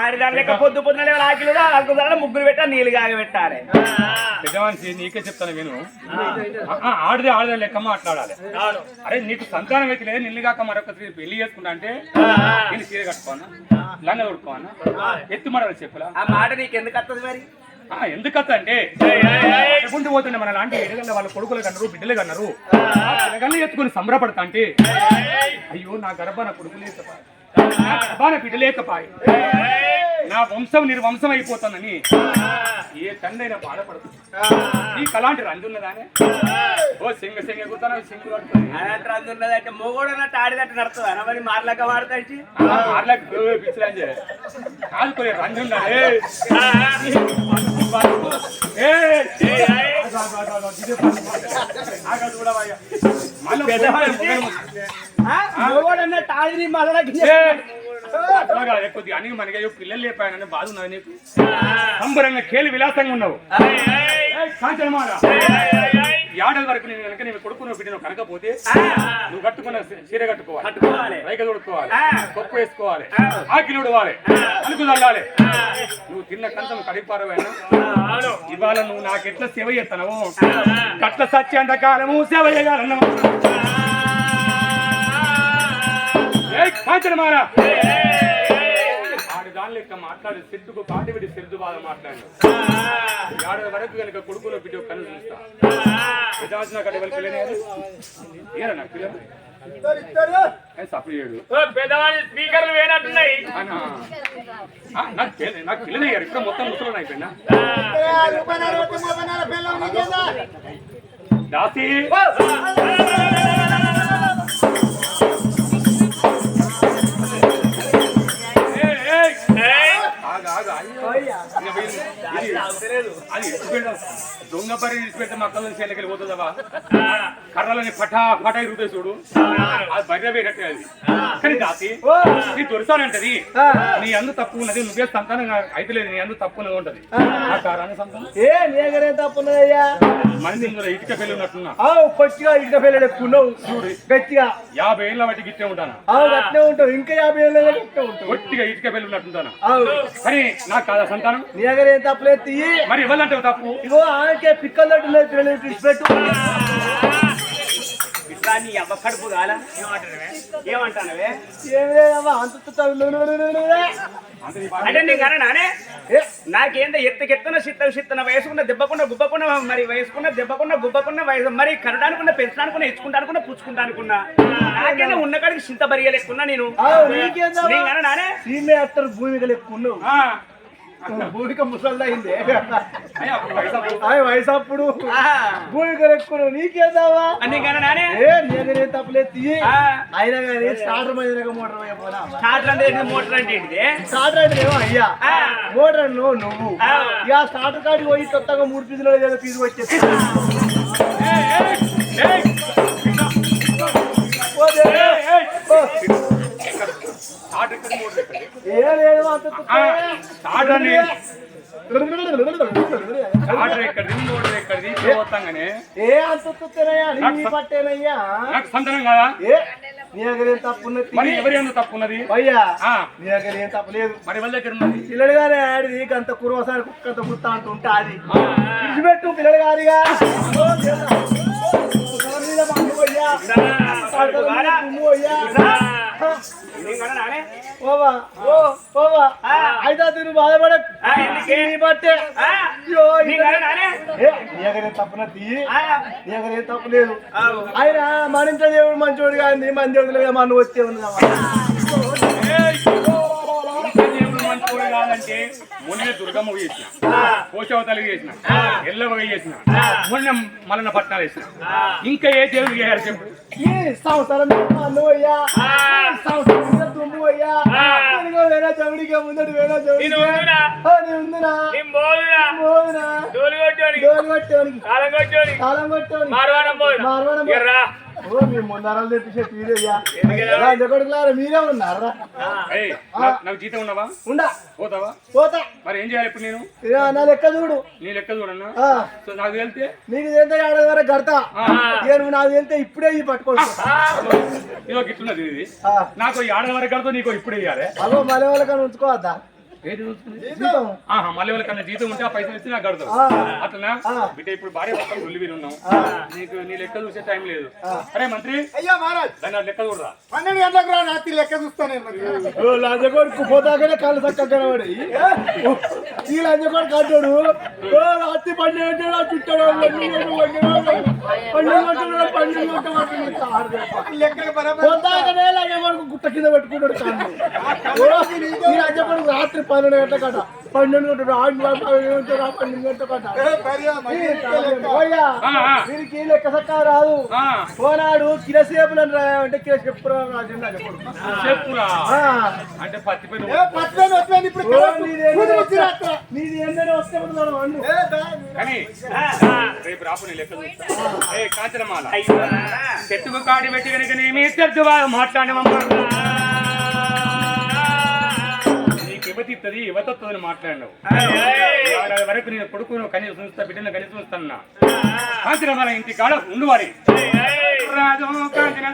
ఆడిదాని లెక్క పొద్దు పొద్దున ఆకిలు ఆకుదాల ముగ్గురు పెట్టా నీళ్ళు కాగ పెట్టాలి పెద్దవానికి నీకే చెప్తాను ఆ, ఆడదే ఆడదే లెక్క మాట్లాడాలి. అరే నీకు సంతానం అయితే లేదు నిన్ను కాక మరొక పెళ్ళి చేసుకుంటా అంటే నేను చీర కట్టుకోనా? లంగ కొడుకోనా ఎత్తు మడలు చెప్పులా? ఆ మాట నీకు ఎందుకు వస్తుంది మరి? ఆ, ఎందుకత్త అంటే ఎప్పుడు పోతుండే మన లాంటి ఎడగల్ల వాళ్ళ కొడుకులు కన్నారు బిడ్డలు కన్నారు. పిల్లగాన్ని ఎత్తుకుని సంబరపడతా అంటే అయ్యో నా గర్భాన కొడుకు లేకపాయ. నా గర్భాన బిడ్డ లేకపాయ. నా వంశం నిర్వంశం అయిపోతుందని ఏ తండ్రి అయినా బాధపడుతుంది నీకు అలాంటి రంజు ఉన్నదానే? ఓ సింగ సింగ గుర్తాను సింగు అందున్నదంటే మొగోడు అన్నట్టు ఆడినట్టు నడుతుంది అన్న మరి మాటలక వాడతాయి ఆర్లకు పిచ్చిరాంజే కాదు కొన్ని రంజు ఉండాలి మొగోడు అన్నట్టు ఆడిని మళ్ళీ కొద్దిగా అని మనకి పిల్లలు లేపాయనని బాధ ఉన్నది నీకు? సంబరంగా కేలి విలాసంగా ఉన్నావు. కాంచనమాల. ఏడాది వరకు నేను కనుక నేను కొడుకున్న బిడ్డను కనకపోతే నువ్వు కట్టుకున్న చీర కట్టుకోవాలి. కట్టుకోవాలి. రైక తొడుక్కోవాలి ఆ. కొప్పు వేసుకోవాలి. ఆకిలు ఉడవాలి. అనుకు చల్లాలి. నువ్వు తిన్న కంచం కడిపారవైనా ఇవాళ నువ్వు నాకెట్లా సేవ చేస్తానవు కట్ల సత్యంత కాలము సేవ చేయగలను కాంచనమాల ఆడి దాని లెక్క మాట్లాడి సిద్ధుకు పాటి విడి సిద్ధు బాధ మాట్లాడు ఏడాది వరకు కనుక కొడుకులో బిడ్డ కన్ను చూస్తా పెదాల్సిన కడ వెళ్ళి పిల్లని ఏరా నాకు స్పీకర్లు వేనట్టున్నాయి నాకు పిల్లని ఇక్కడ మొత్తం ముసలు అయిపోయినా దాసి అది ఇడిచిపెట్ట దొంగ పరి ఇడిచిపెడితే మక్కల నుంచి వెళ్ళకి పోతుందవా కర్రలని పటా పటా ఇరుగుతాయి చూడు అది బర్రె వేరట్టే అది. కానీ దాసి నీ దొరసానంటది నీ అందు తప్పు ఉన్నది నువ్వే సంతానం అయితే లేదు నీ అందు తప్పు ఉంటది. ఆ! కారాన్ని సంతానం? ఏ నీగరే తప్పున్నదయ్యా మనిషి ఇందులో ఇటుక పెళ్ళి ఉన్నట్టున్నా. కొద్దిగా ఇటుక పెళ్ళి ఎక్కున్నావు గట్టిగా. యాభై ఏళ్ళ బట్టి గిట్టే ఉంటాను? గట్టినే ఉంటావు. ఇంకా యాభై ఏళ్ళ ఒట్టిగా ఇటుక పెళ్ళి ఉన్నట్టుంటాను? కానీ నాకు కాదా సంతానం? నీగరేం తప్పలేదు మరి ఇవ్వాలంటే తప్పు? ఇగో ఆమెకే పిక్కలు తట్టు పిల్లలు పెట్టు. ఇట్లా నీ అవ్వ కడుపు కాల? ఏమంటానవే? అంత నీ నీకు నాకేందో ఎత్తుకెత్తున చిత్త చిత్తన వయసుకున్న దెబ్బకున్న గుబ్బకున్న మరి వయసుకున్న దెబ్బకున్న గుబ్బకున్న వయసు మరి కనడానుకున్న పెంచడానుకున్న ఇచ్చుకుంటానుకున్న పుచ్చుకుంటానుకున్నా. నాకేందో ఉన్న కాడికి చింత బరియలేకున్నా నేను. నీకు నానే? ఆ, భూమిక ముసల్దా అయింది అయ్యా, అప్పుడు వయసు అప్పుడు. భూమికలు ఎక్కున్నావు నీకేందావా? నీకు నానే ఏ నీగరేం తప్పలేదు తీయి. అయినా కానీ స్టార్టర్ మీద మోటార్ స్టార్టర్ అంటే మోటార్ అంటే స్టార్టర్ అంటే ఏమో అయ్యా. మోటార్ నువ్వు నువ్వు. ఇక స్టార్టర్ కాడికి పోయి కొత్తగా మూడు పీసులు ఏదో పీసు వచ్చేసి. పోతే, నాకు సంతానం కదా? ఏ? నీ దగ్గర ఏం తప్పున్నది మరి ఎవరి ఎందుకు తప్పు ఉన్నది? అయ్యా ఆ, నీ దగ్గర ఏం తప్పలేదు మరి వాళ్ళ దగ్గర ఉన్నది? పిల్లలు నీకు అంత కురవసారి కుక్కంత కుత్త అంటుంటే అది. విడిచిపెట్టు పిల్లలు గారిగా మీద పోయ్యా. అయితే నువ్వు బాధపడకు ఆ, ఎందుకే? నీ బట్టే ఆ, అయ్యో, నీకు నానే ఏ, నీ దగ్గర ఏం తప్పున్నది ఆ, నీ దగ్గర ఏం తప్పు లేదు. ఆయన మరింత దేవుడు మంచోడు కానీ మన దేవుడు మన ఇంకా దేవుడు మంచోడు కాదంటే మొన్న దుర్గమ్మ చేసిన కోశవతలు చేసిన ఎల్లవ చేసిన మొన్న మలన పట్నాలు వేసిన ఇంకా ఏ దేవుడు చేయాలి చెప్పు ఈ సంవత్సరం అన్ను చెవుడికి ముందడు వేరే చెవుడికి నేను ఉందునా? నేను పోదునా? పోదునా డోలు కొట్టోని, డోలు పోదునా? మార్వాడం పోదు. ఎర్రా. ఓ మీ ముందరాలు తెప్పించే తీరయ్యా? కొడుకులారా మీరే ఉన్నారా? నాకు జీతం ఉన్నావా? ఉండా. పోతావా? పోతా. మరి ఏం చేయాలి ఇప్పుడు నేను? నా లెక్క చూడు. నీ లెక్క చూడన్నా? సో నాకు వెళ్తే నీకు ఎంత ఏడాది వరకు కడతా? నువ్వు నాకు వెళ్తే ఇప్పుడే ఈ పట్టుకోవచ్చు. ఇదో గిట్టున్నది ఇది. నాకు ఏడాది వరకు కడితే నీకు ఇప్పుడు ఇవ్వాలి అగో మలే వాళ్ళకని ఉంచుకోవద్దా? ఆహా మళ్ళీ వాళ్ళకన్నా జీతం ఉంటే ఆ పైసలు ఇచ్చి నాకు. అట్లనా? ఆ. బిడ్డ ఇప్పుడు భార్య పక్కన రొల్లి వీరు ఉన్నాం. నీకు నీ లెక్క చూసే టైం లేదు. అరే మంత్రి. అయ్యా మహారాజ్. దాన్ని లెక్క చూడరా? పన్నెండు గంటలకు రా రాత్రి లెక్క చూస్తాను మరి. లంజకొడుకు పోతాకనే కళ్ళు చక్కగా కనబడి ఈ లంజకొడుకు అంటాడు. ఓ రాత్రి ఆ చుట్టాడు పండుగ అంటాడు లెక్కలు పోతాకనే లంజకొడుకు గుట్ట కింద పెట్టుకుంటాడు కాళ్ళు. ఈ రాత్రి పన్నెండు గంటల కట పన్నెండు గంటలు పన్నెండు గంటల కట. వీరికి లెక్క సక్క రాదు. పోనాడు రా అంటే రాత్ర. నీది ఏంటనే వస్తే? రేపు రాపు లెక్క చూస్తా ఏ కాంచనమాల. చెట్టుకు కాడి పెట్టి కనుక నీ మీ ఇద్దరు మాట్లాడినమ్మా నీకు యువతిస్తుంది యువతత్వం మాట్లాడినావు వరకు నేను కొడుకును కనీసం చూస్తా బిడ్డను కనీసం చూస్తున్నా. కాంచనమాల ఇంటి కాడ ఉండు వారి రాజు కాంచన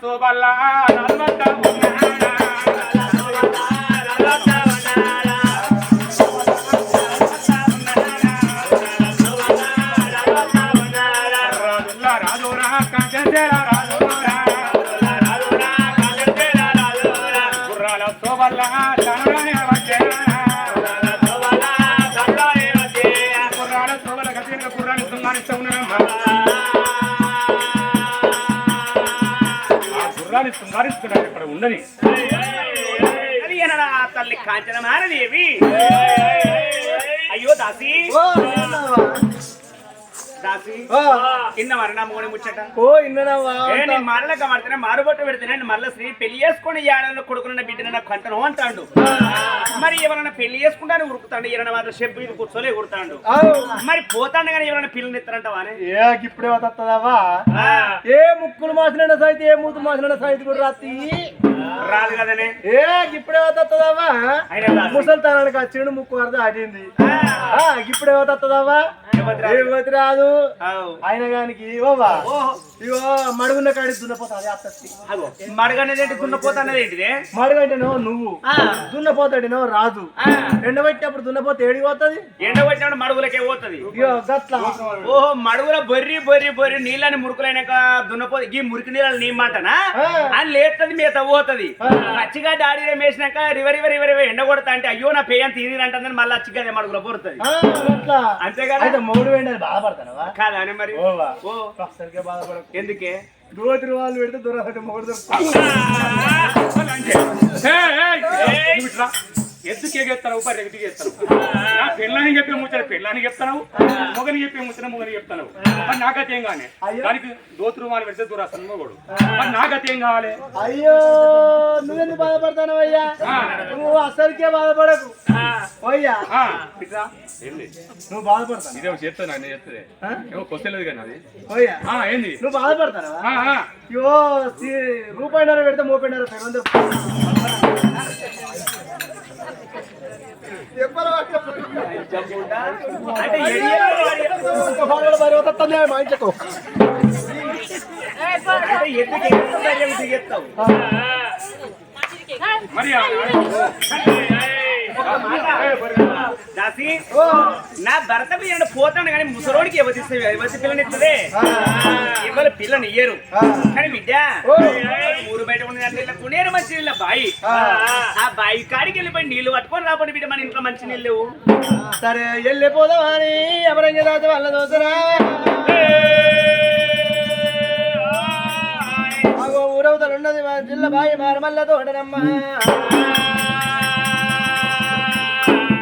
శోభల్ల గుర్రాన్ని శృంగారిస్తున్నాడు ఇక్కడ ఉండని. అది ఎనడా తల్లి కాంచన మారదేవి అయ్యో దాసి. దాసి? ఓ మోని ముచ్చట. ఏ నీ మరలక మడితేనే మారుబొట్టు పెడితేనే మళ్ళీ స్త్రీ పెళ్ళి చేసుకుని ఏడలో కొడుకున్న బిడ్డన నాకు కంటను అంటాడు. మరి ఎవరైనా పెళ్ళి చేసుకుంటానే ఉరుకుతాడు ఎవరైనా మాత్రం చెప్పు ఇది కూర్చోలే ఉరుతాడు మరి పోతాడు కానీ ఎవరైనా పిల్లలు ఇస్తారంటావానే ఏ ఇప్పుడే వస్తుందవా ఏ ముక్కులు మాసిన సైతి ఏ మూతు మాసిన సైతి కూడా రాత్రి రాదు కదనే. ఏ ఇప్పుడే వస్తుందవా. ముసలితనానికి వచ్చిండు ముక్కు అర్థం అడిగింది ఆ, ఇప్పుడే వస్తుందవా? ఏమతి రాదు. ఆయన గానికి ఇగో మడుగున్న కాడి దున్నపోతా అది మడగనేది దున్నపోతానేది ఏంటిదే? మడుగంటేనో నువ్వు. దున్నపోతాడేనో ఆ. ఎండబెట్టినప్పుడు దున్నపోతే ఏడికి పోతుంది? ఎండ వచ్చినప్పుడు మడుగులకే పోతుంది. ఇగో గట్ల. ఓహో మడుగుల బొర్రి బొర్రి బొర్రి నీళ్ళని మురుకులైనాక దున్నపోతే ఈ మురికి నీళ్ళని నీమంటనా ఆ. అని లేస్తుంది మీద పోతుంది. పచ్చిగా డాడీ వేసినాక రివర్ రివర్ రివర్ ఎండ కొడతా అంటే అయ్యో నా పేయం తీరినంటుందని మళ్ళీ అచ్చిగా మడుగులో పొరుతుంది ఆ, గట్ల. అంతే కదా మూడు వెంటనే బాధపడతానవా కాదా అని మరి ఓవా ఓ సరిగ్గా బాధపడకు ఎందుకే దోతిరి వాళ్ళు పెడితే దొరకటి మొగుడు దొరుకుతాడు ఎగేస్తావు పరి ఎగటి చేస్తావు నా పెళ్ళని చెప్పే ముచ్చట పెళ్ళని చెప్తాను మొగని చెప్పే ముచ్చట మొగని చెప్తాను మరి నాకైతే ఏం అయ్యో. దానికి దోతురు వాళ్ళు పెడితే దూరాస్తాను మొగడు మరి నాకైతే ఏం కావాలి? అయ్యో నువ్వెందుకు బాధపడతానవయ్యా? ఆ. నువ్వు అసలుకే బాధపడకు. అయ్యా నువ్వు బాధపడతాను ఇదే చేస్తాను నేను? ఏమో కొస్తలేదు కానీ అది. అయ్యా ఏంది? నువ్వు ఆ. అయ్యో రూపాయిన్నర పెడితే మోపెన్నర మా ఇంట్లో మరి ఆ- దాసి నా భర్త పిల్లలు పోతాను కానీ ముసలోడికి ఎవరిస్తే ఎవరి పిల్లని ఇస్తుంది ఎవరి పిల్లని ఇయ్యరు. కానీ బిడ్డ ఊరు బయట ఉన్న కునేరు మంచి నీళ్ళ బాయి. ఆ. బాయి కాడికి వెళ్ళిపోయి నీళ్ళు పట్టుకొని రాబడి బిడ్డ మన ఇంట్లో మంచి నీళ్ళు సరే వెళ్ళిపోదాం అని ఎవరంగా రాజు వాళ్ళ దోసరా అగో ఊరవతలు ఉన్నది మా జిల్లా బాయి మారమల్ల తోటనమ్మ.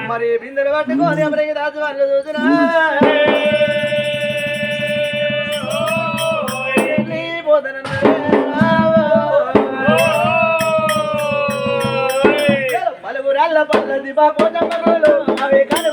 మరి బిందెలు పట్టుకొని ఎవరికి రాజు వాళ్ళు చూసినా పలుగురాళ్ళ పల్లది బాపో అవి కలుగుల